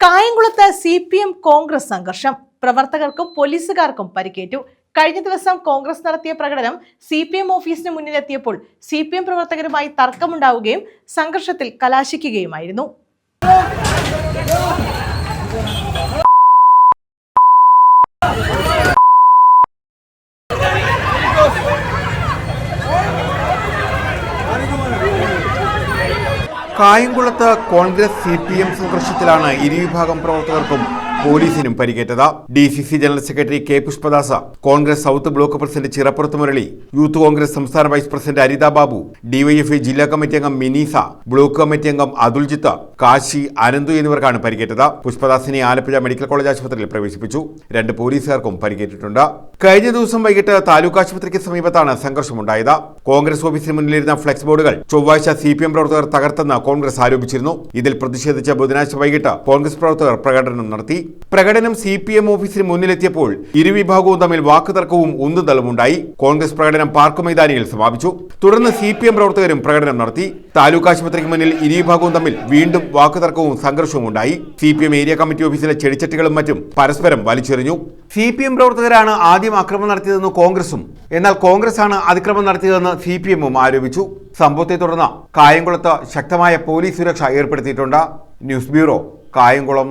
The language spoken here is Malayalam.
കായംകുളത്ത് സി പി എം കോൺഗ്രസ് സംഘർഷം. പ്രവർത്തകർക്കും പോലീസുകാർക്കും പരിക്കേറ്റു. കഴിഞ്ഞ ദിവസം കോൺഗ്രസ് നടത്തിയ പ്രകടനം സി പി എം ഓഫീസിന് മുന്നിലെത്തിയപ്പോൾ സി പി എം പ്രവർത്തകരുമായി തർക്കമുണ്ടാവുകയും സംഘർഷത്തിൽ കലാശിക്കുകയുമായിരുന്നു. കായംകുളത്ത് കോൺഗ്രസ് സി പി എം സംഘർഷത്തിലാണ് ഇരുവിഭാഗം പ്രവർത്തകർക്കും പോലീസിനും പരിക്കേറ്റത്. D C C general secretary K Pushpadasa Congress south block president ചിറപ്പുറത്ത് Murali youth Congress സംസ്ഥാന vice president Aritha Babu DYFI ജില്ലാ കമ്മിറ്റി അംഗം മിനീസ ബ്ലോക്ക് കമ്മിറ്റി അംഗം അതുൽജിത്ത് കാശി അനന്തു എന്നിവർക്കാണ് പരിക്കേറ്റത്. പുഷ്പദാസിനെ ആലപ്പുഴ മെഡിക്കൽ കോളേജ് ആശുപത്രിയിൽ പ്രവേശിപ്പിച്ചു. രണ്ട് പോലീസുകാർക്കും പരിക്കേറ്റിട്ടുണ്ട്. കഴിഞ്ഞ ദിവസം വൈകിട്ട് താലൂക്ക് ആശുപത്രിക്ക് സമീപത്താണ് സംഘർഷമുണ്ടായത്. കോൺഗ്രസ് ഓഫീസിന് മുന്നിലിരുന്ന ഫ്ലെക്സ് ബോർഡുകൾ ചൊവ്വാഴ്ച സി പി എം പ്രവർത്തകർ തകർത്തെന്ന് കോൺഗ്രസ് ആരോപിച്ചിരുന്നു. ഇതിൽ പ്രതിഷേധിച്ച ബുധനാഴ്ച വൈകിട്ട് കോൺഗ്രസ് പ്രവർത്തകർ പ്രകടനം നടത്തി. പ്രകടനം സി പി എം ഓഫീസിന് മുന്നിലെത്തിയപ്പോൾ ഇരുവിഭാഗവും തമ്മിൽ വാക്കുതർക്കവും ഉന്തുതള്ളുമുണ്ടായി കോൺഗ്രസ് പ്രകടനം പാർക്ക് മൈതാനിയിൽ സമാപിച്ചു. തുടർന്ന് സി പി എം പ്രവർത്തകരും പ്രകടനം നടത്തി. താലൂക്ക് ആശുപത്രിക്ക് മുന്നിൽ ഇരുവിഭാഗവും തമ്മിൽ വീണ്ടും വാക്കുതർക്കവും സംഘർഷവും ഉണ്ടായി C P M area committee ഓഫീസിലെ ചെടിച്ചട്ടികളും മറ്റും പരസ്പരം വലിച്ചെറിഞ്ഞു. സി പി എം പ്രവർത്തകരാണ് ആദ്യം ആക്രമണം നടത്തിയതെന്ന് കോൺഗ്രസും എന്നാൽ കോൺഗ്രസ് ആണ് അതിക്രമം നടത്തിയതെന്ന് സി പി എമ്മും ആരോപിച്ചു. സംഭവത്തെ തുടർന്ന് കായംകുളത്ത് ശക്തമായ പോലീസ് സുരക്ഷ ഏർപ്പെടുത്തിയിട്ടുണ്ട്. News bureau Kayamkulam.